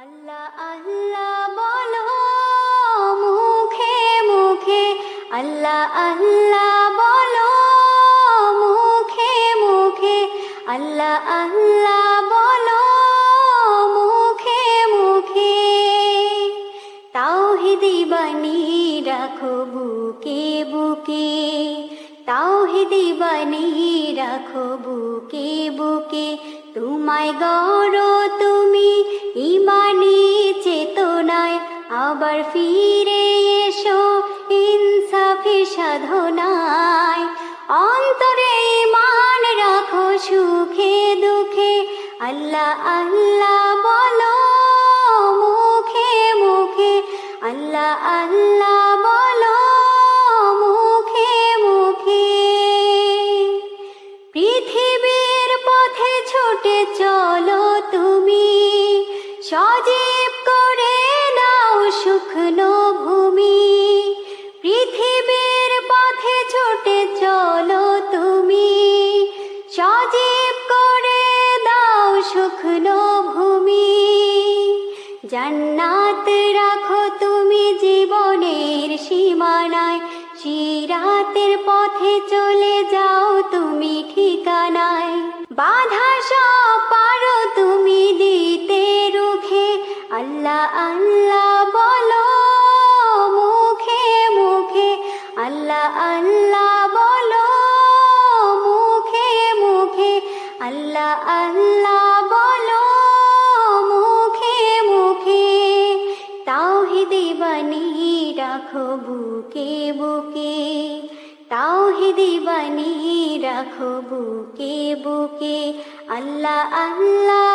আল্লাহ আল্লাহ বলো মুখে মুখে। আল্লাহ আল্লাহ বলো মুখে মুখে। আল্লাহ আল্লাহ বলো মুখে মুখে। তাওহিদি বানি রাখো বুকে বুকে। তাওহিদি বানি রাখো বুকে বুকে। তোমায় গড় তুমি ইমানি চেতনায়। আবার ফিরে এসো ইনসাফি সাধনায়। অন্তরে ইমান রাখো সুখে দুঃখে। আল্লাহ আল্লাহ বলো মুখে মুখে। আল্লাহ আল্লাহ চলো তুমি। সজীব করে নাও শুকনো ভূমি। পৃথিবীর পথে ছুটে চলো তুমি। সজীব করে দাও শুকনো ভূমি। জান্নাত রাখো তুমি জীবনের সীমানায়। আল্লাহ বলো, মুখে মুখে। আল্লাহ আল্লাহ বলো, মুখে মুখে। তাওহিদি বানি রাখো বুকে বুকে। তাওহিদি বানি রাখো বুকে বুকে। আল্লাহ আল্লাহ